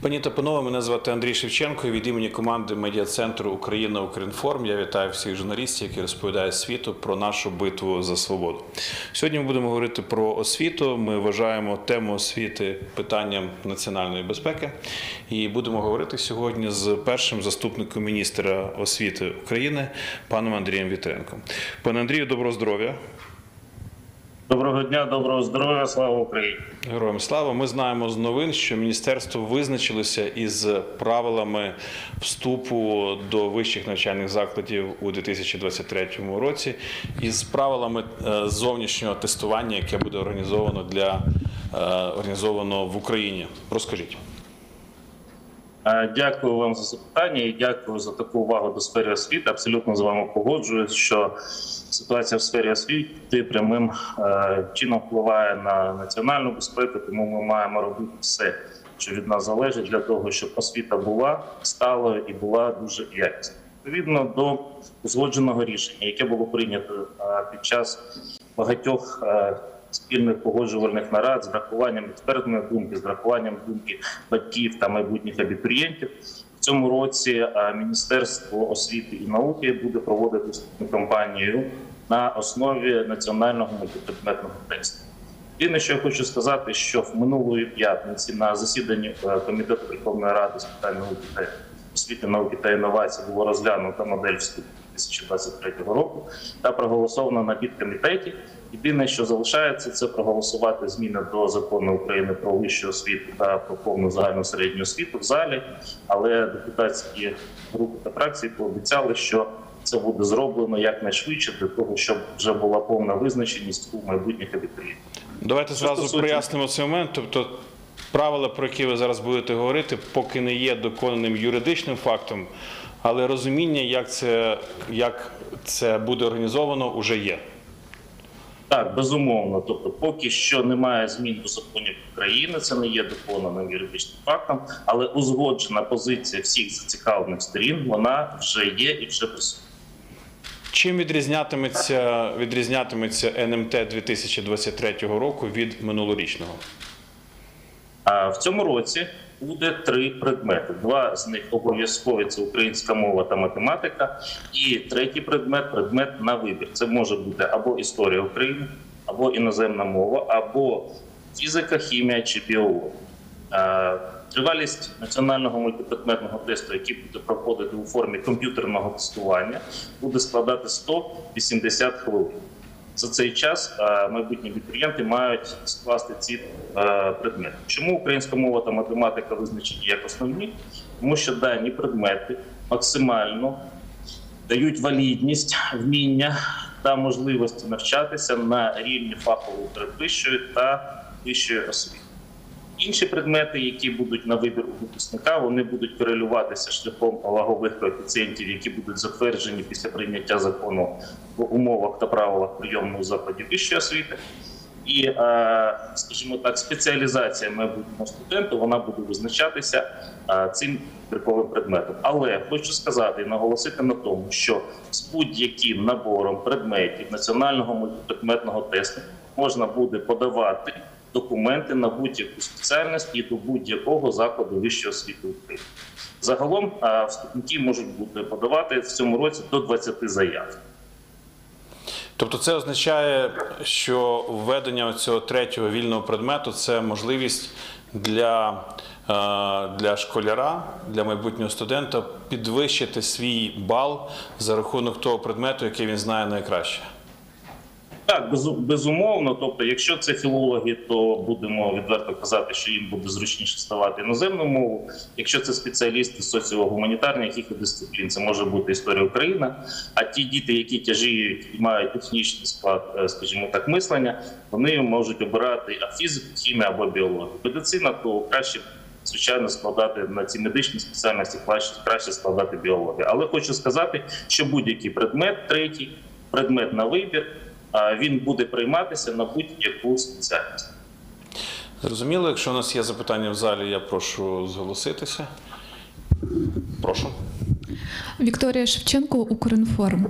Пані та панове, мене звати Андрій Шевченко. Від імені команди медіа-центру Україна Укрінформ я вітаю всіх журналістів, які розповідають світу про нашу битву за свободу. Сьогодні ми будемо говорити про освіту. Ми вважаємо тему освіти питанням національної безпеки. І будемо говорити сьогодні з першим заступником міністра освіти України, паном Андрієм Вітренком. Пане Андрію, доброго здоров'я. Доброго дня, доброго здоров'я, слава Україні. Героям слава. Ми знаємо з новин, що міністерство визначилося із правилами вступу до вищих навчальних закладів у 2023 році, із правилами е, зовнішнього тестування, яке буде організовано для е, організовано в Україні. Розкажіть. Е, Дякую вам за запитання і дякую за таку увагу до сфери освіти. Абсолютно з вами погоджуюсь, що ситуація в сфері освіти прямим е, чином впливає на національну безпеку, тому ми маємо робити все, що від нас залежить, для того, щоб освіта була сталою і була дуже якісною. Відповідно до узгодженого рішення, яке було прийнято е, під час багатьох спільних погоджувальних нарад з врахуванням експертної думки, з врахуванням думки батьків та майбутніх абітурієнтів. В цьому році е, Міністерство освіти і науки буде проводити кампанію на основі національного мультипредметного тесту. Єдине, що я хочу сказати, що в минулої п'ятниці на засіданні е, комітету Верховної Ради з питань науки освіти, науки та інновацій було розглянута модель вступу 2023 року та проголосовано на підкомітеті. Єдине, що залишається, це проголосувати зміни до закону України про вищу освіту та про повну загальну середню освіту в залі. Але депутатські групи та фракції пообіцяли, що це буде зроблено якнайшвидше для того, щоб вже була повна визначеність у майбутніх абітурієнтів. Давайте зразу прояснимо цей момент. Тобто, правила, про які ви зараз будете говорити, поки не є доконаним юридичним фактом, але розуміння, як це, як це буде організовано, вже є. Так, безумовно. Тобто, поки що немає змін до законів України, це не є доконаним юридичним фактом, але узгоджена позиція всіх зацікавлених сторін вона вже є і вже присутня. Чим відрізнятиметься, відрізнятиметься НМТ 2023 року від минулорічного? А в цьому році буде три предмети. Два з них обов'язкові це українська мова та математика. І третій предмет предмет на вибір. Це може бути або історія України, або іноземна мова, або фізика, хімія чи біологія. Е, Тривалість національного мультипредметного тесту, який буде проходити у формі комп'ютерного тестування, буде складати 180 хвилин. За цей час е, майбутні абітурієнти мають скласти ці е, предмети. Чому українська мова та математика визначені як основні? Тому що дані предмети максимально дають валідність, вміння та можливості навчатися на рівні фахової передвищої та вищої освіти. Інші предмети, які будуть на вибір у випускника, вони будуть корелюватися шляхом вагових коефіцієнтів, які будуть затверджені після прийняття закону в умовах та правилах прийому у закладі вищої освіти. І, е, скажімо так, спеціалізація майбутнього студента вона буде визначатися е, цим типовим предметом. Але хочу сказати і наголосити на тому, що з будь-яким набором предметів національного мультипредметного тесту можна буде подавати документи на будь-яку спеціальність і до будь-якого закладу вищої освіти України. Загалом вступники можуть бути подавати в цьому році до 20 заяв. Тобто, це означає, що введення цього третього вільного предмету це можливість для, е, для школяра, для майбутнього студента підвищити свій бал за рахунок того предмету, який він знає найкраще. Так, безу- безумовно. Тобто, якщо це філологи, то будемо відверто казати, що їм буде зручніше ставати іноземну мову. Якщо це спеціалісти соціогуманітарних яких дисциплін, це може бути історія України. А ті діти, які тяжіють і мають технічний склад, е, скажімо так, мислення, вони можуть обирати фізику, хімію або біологію. Медицина то краще. Звичайно, складати на ці медичні спеціальності краще, складати біологію. Але хочу сказати, що будь-який предмет, третій предмет на вибір, він буде прийматися на будь-яку спеціальність. Зрозуміло, якщо у нас є запитання в залі, я прошу зголоситися. Прошу. Вікторія Шевченко, Укрінформ.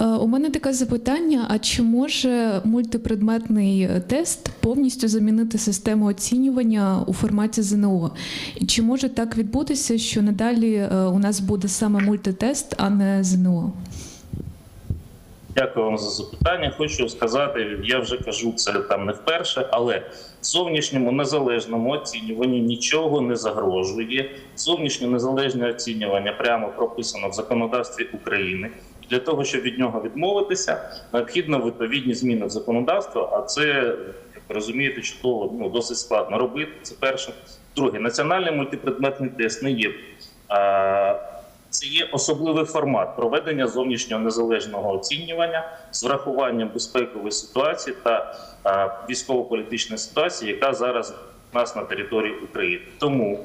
Е, У мене таке запитання: а чи може мультипредметний тест повністю замінити систему оцінювання у форматі ЗНО? І чи може так відбутися, що надалі е, у нас буде саме мультитест, а не ЗНО? Дякую вам за запитання. Хочу сказати, я вже кажу це там не вперше, але зовнішньому незалежному оцінюванню нічого не загрожує. Зовнішнє незалежне оцінювання прямо прописано в законодавстві України. Для того щоб від нього відмовитися, необхідно відповідні зміни в законодавство. А це як розумієте, чудово ну досить складно робити. Це перше. Друге, національний мультипредметний тест не є. А, це є особливий формат проведення зовнішнього незалежного оцінювання з врахуванням безпекової ситуації та військово-політичної ситуації, яка зараз у нас на території України. Тому,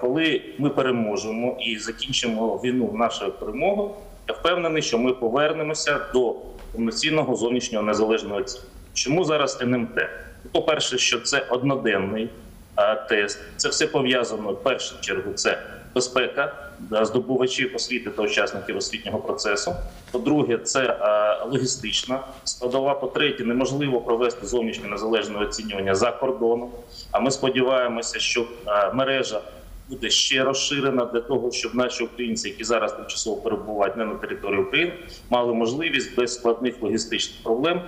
коли ми переможемо і закінчимо війну нашою перемогою, я впевнений, що ми повернемося до повноцінного зовнішнього незалежного оцінювання. Чому зараз НМТ? По-перше, що це одноденний тест. Це все пов'язано в першу чергу. Це безпека здобувачів освіти та учасників освітнього процесу. По-друге, це е, логістична складова. По-третє, неможливо провести зовнішнє незалежне оцінювання за кордоном. А ми сподіваємося, що е, мережа буде ще розширена для того, щоб наші українці, які зараз тимчасово перебувають не на території України, мали можливість без складних логістичних проблем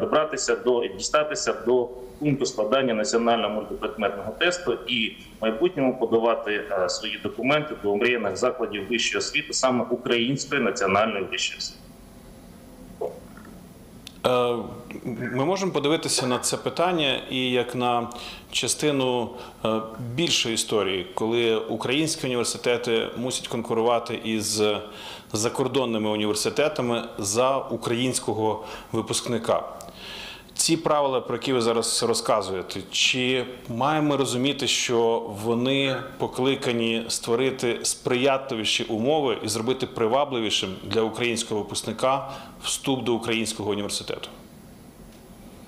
добратися до дістатися до пункту складання національного мультипредметного тесту і в майбутньому подавати свої документи до омріяних закладів вищої освіти саме української національної вищої освіти. Е, Ми можемо подивитися на це питання і як на частину е, більшої історії, коли українські університети мусять конкурувати із закордонними університетами за українського випускника. Ці правила, про які ви зараз розказуєте, чи маємо розуміти, що вони покликані створити сприятливіші умови і зробити привабливішим для українського випускника вступ до українського університету?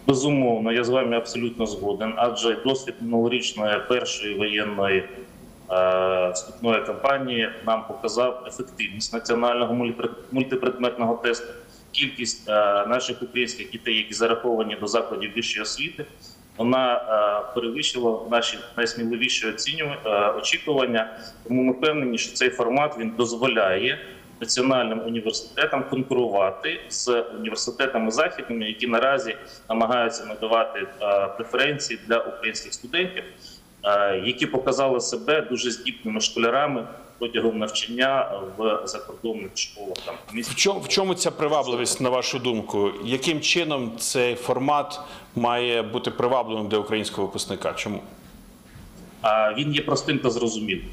Безумовно, я з вами абсолютно згоден, адже досвід минулорічної першої воєнної е, вступної кампанії нам показав ефективність національного мультипредметного тесту. Кількість е, наших українських дітей, які зараховані до закладів вищої освіти, вона е, перевищила наші найсміливіші е, очікування. Тому ми впевнені, що цей формат він дозволяє національним університетам конкурувати з університетами західними, які наразі намагаються надавати преференції для українських студентів, які показали себе дуже здібними школярами протягом навчання в закордонних школах. Там В чому, в чому ця привабливість, на вашу думку? Яким чином цей формат має бути привабливим для українського випускника? Чому? а він є простим та зрозумілим.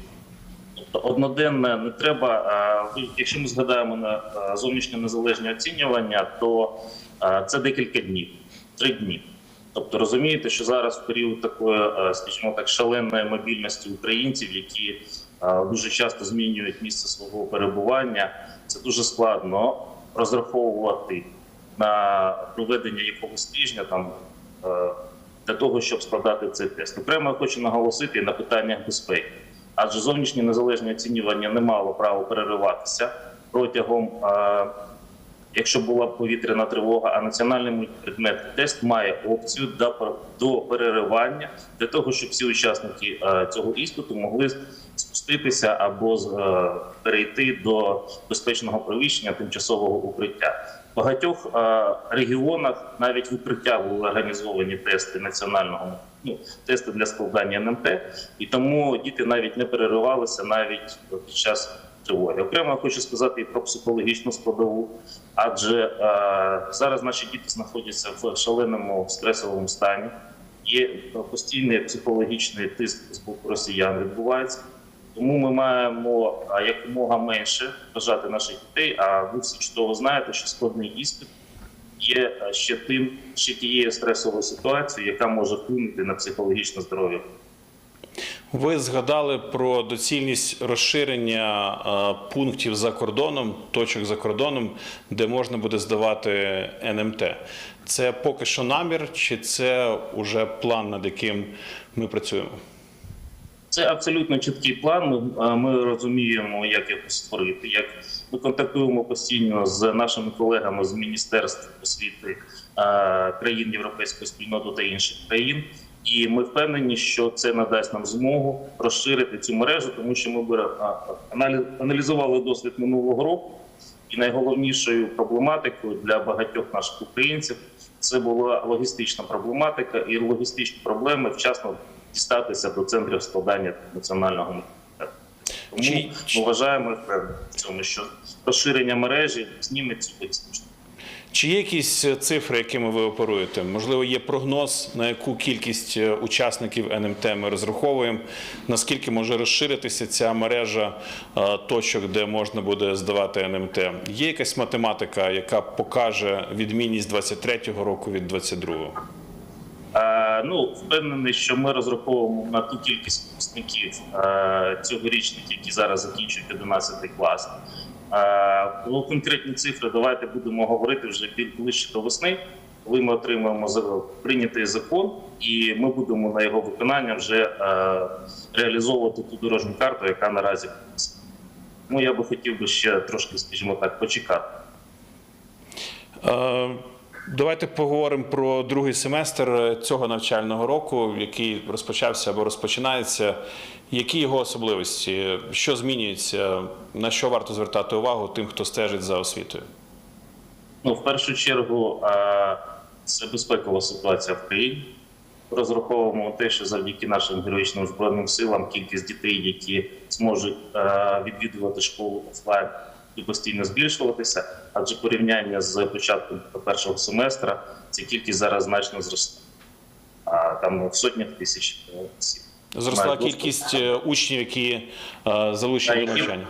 Тобто одноденне не треба. Якщо ми згадаємо на зовнішнє незалежне оцінювання, то це декілька днів, три дні. Тобто розумієте, що зараз в період такої, скажімо так, шаленої мобільності українців, які дуже часто змінюють місце свого перебування, це дуже складно розраховувати на проведення якогось тижня там. е, для того, щоб складати цей тест. Окремо я хочу наголосити на питаннях безпеки, адже зовнішнє незалежне оцінювання не мало права перериватися протягом, е, якщо була повітряна тривога, а національний мультипредметний тест має опцію до, пер- до переривання для того, щоб всі учасники е, цього іспиту могли спуститися або е, перейти до безпечного приміщення тимчасового укриття. В багатьох е, регіонах навіть в укриття були організовані тести національного ну, тести для складання НМТ, і тому діти навіть не переривалися навіть під час тривоги. Окремо я хочу сказати і про психологічну складову, адже е, зараз наші діти знаходяться в шаленому стресовому стані. Є постійний психологічний тиск з боку росіян відбувається. Тому ми маємо якомога менше бажати наших дітей. А ви всі чудово знаєте, що складний іспит є ще тим, ще тією стресовою ситуацією, яка може вплинути на психологічне здоров'я. Ви згадали про доцільність розширення е, пунктів за кордоном, точок за кордоном, де можна буде здавати НМТ. Це поки що намір, чи це вже план, над яким ми працюємо? Це абсолютно чіткий план. Ми, е, розуміємо, як його створити. Як ми контактуємо постійно з нашими колегами з міністерств освіти е, країн Європейської спільноти та інших країн. І ми впевнені, що це надасть нам змогу розширити цю мережу, тому що ми аналізували досвід минулого року, і найголовнішою проблематикою для багатьох наших українців це була логістична проблематика і логістичні проблеми вчасно дістатися до центрів складання національного університету. Тому ми вважаємо в цьому, що розширення мережі зніме цю виключно. Чи є якісь е, цифри, якими ви оперуєте? Можливо, є прогноз, на яку кількість е, учасників НМТ ми розраховуємо? Наскільки може розширитися ця мережа е, точок, де можна буде здавати НМТ? Є якась математика, яка покаже відмінність 23-го року від 22-го? Е, Ну, впевнений, що ми розраховуємо на ту кількість випускників цьогорічних, які зараз закінчують 11 клас. Е, Про конкретні цифри давайте будемо говорити вже ближче до весни, коли ми отримаємо прийнятий закон, і ми будемо на його виконання вже е, реалізовувати ту дорожню карту, яка наразі. Тому я би хотів би ще трошки, скажімо так, почекати. Е, Давайте поговоримо про другий семестр цього навчального року, який розпочався або розпочинається. Які його особливості? Що змінюється? На що варто звертати увагу тим, хто стежить за освітою? Ну, в першу чергу, це безпекова ситуація в країні. Розраховуємо те, що завдяки нашим героїчним збройним силам кількість дітей, які зможуть відвідувати школу офлайн, і постійно збільшуватися. Адже порівняння з початком першого семестра ця кількість зараз значно зросла. А там в сотнях тисяч е, осіб. Зросла кількість е, учнів, які е, залучені до навчання.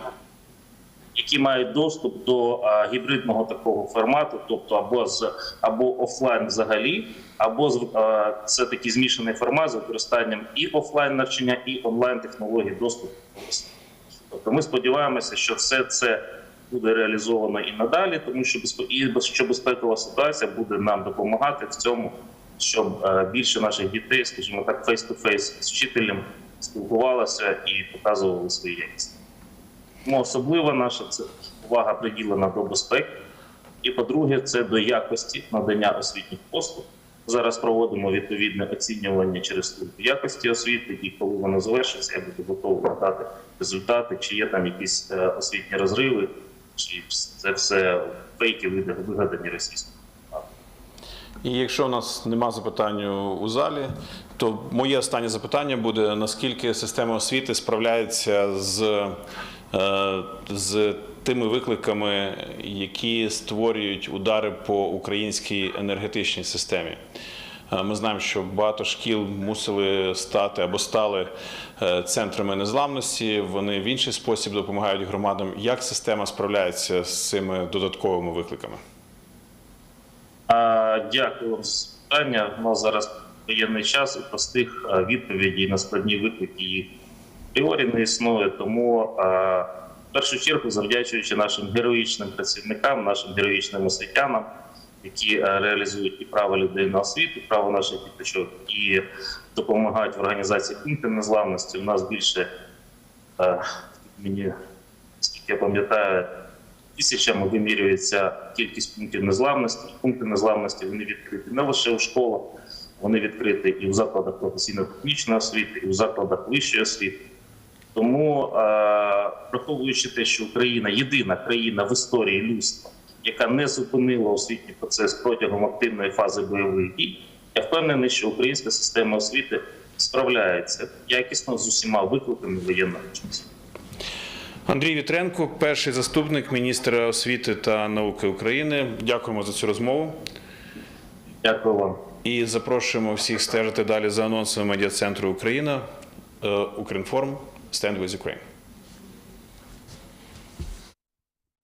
які мають доступ до а, гібридного такого формату, тобто або з або офлайн взагалі, або з а, це такий змішаний формат з використанням і офлайн навчання, і онлайн технологій доступу. до. Тобто ми сподіваємося, що все це буде реалізовано і надалі, тому що і що безпекова ситуація буде нам допомагати в цьому, щоб е, більше наших дітей, скажімо так, фейс-ту-фейс з вчителем спілкувалося і показували свої якісті. Тому особлива наша це увага приділена до безпеки. І по-друге, це до якості надання освітніх послуг. Зараз проводимо відповідне оцінювання через службу якості освіти, і коли воно завершиться, я буду готовий надати результати, чи є там якісь е, освітні розриви, чи це все фейки вигадані російською. І якщо у нас нема запитань у залі, то моє останнє запитання буде: наскільки система освіти справляється з, е, з тими викликами, які створюють удари по українській енергетичній системі? Е, Ми знаємо, що багато шкіл мусили стати або стали е, центрами незламності. Вони в інший спосіб допомагають громадам. Як система справляється з цими додатковими викликами? Дякую вам за питання. У нас зараз воєнний час і простих а, відповідей на складні виклики їх апріорі не існує. Тому в першу чергу, завдячуючи нашим героїчним працівникам, нашим героїчним освітянам, які реалізують і право людей на освіту, право наших діточок, і допомагають в організації пунктів незламності. У нас більше мені скільки я пам'ятаю тисячами вимірюється кількість пунктів незламності. Пункти незламності вони відкриті не лише у школах, вони відкриті і в закладах професійно-технічної освіти, і в закладах вищої освіти. Тому, е, враховуючи те, що Україна єдина країна в історії людства, яка не зупинила освітній процес протягом активної фази бойових дій, я впевнений, що українська система освіти справляється якісно з усіма викликами воєнного часу. Андрій Вітренко, перший заступник міністра освіти та науки України. Дякуємо за цю розмову Дякую вам. і запрошуємо всіх стежити далі за анонсами медіа центру Україна. Е, Укрінформ Stand with Ukraine.